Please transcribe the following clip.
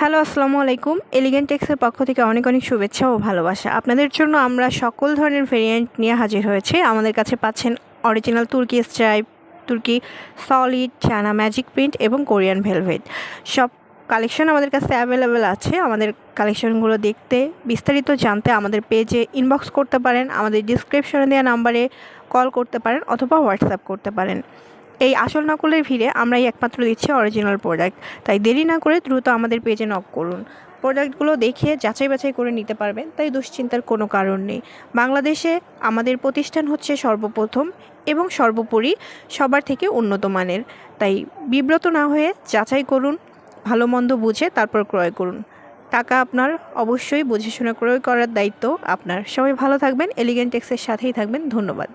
Hello, আসসালামু আলাইকুম। Elegant টেক্সের পক্ষ থেকে অনেক অনেক শুভেচ্ছা ও ভালোবাসা। আপনাদের জন্য আমরা সকল ধরনের ভেরিয়েন্ট নিয়ে হাজির হয়েছে। আমাদের কাছে পাচ্ছেন অরিজিনাল তুর্কি স্ট্রাইপ তুর্কি সলিড চানা ম্যাজিক প্রিন্ট এবং কোরিয়ান ভেলভেট সব কালেকশন আমাদের কাছে অ্যাভেলেবেল আছে। আমাদের কালেকশনগুলো দেখতে, বিস্তারিত জানতে আমাদের পেজে ইনবক্স করতে পারেন। আমাদের ডিসক্রিপশনে দেওয়া নাম্বারে কল করতে পারেন অথবা হোয়াটসঅ্যাপ করতে পারেন। এই আসল নকলের ভিড়ে আমরাই একমাত্র দিচ্ছি অরিজিনাল প্রোডাক্ট তাই দেরি না করে দ্রুত আমাদের পেজে নক করুন। প্রোডাক্টগুলো দেখে যাচাই বাছাই করে নিতে পারবেন, তাই দুশ্চিন্তার কোনো কারণ নেই। বাংলাদেশে আমাদের প্রতিষ্ঠান হচ্ছে সর্বপ্রথম এবং সর্বোপরি সবার থেকে উন্নত মানের। তাই বিব্রত না হয়ে যাচাই করুন, ভালো মন্দ বুঝে তারপর ক্রয় করুন। টাকা আপনার অবশ্যই বুঝে শুনে ক্রয় করার দায়িত্ব আপনার। সবাই ভালো থাকবেন এলিগেন্ট টেক্সের সাথেই থাকবেন, ধন্যবাদ।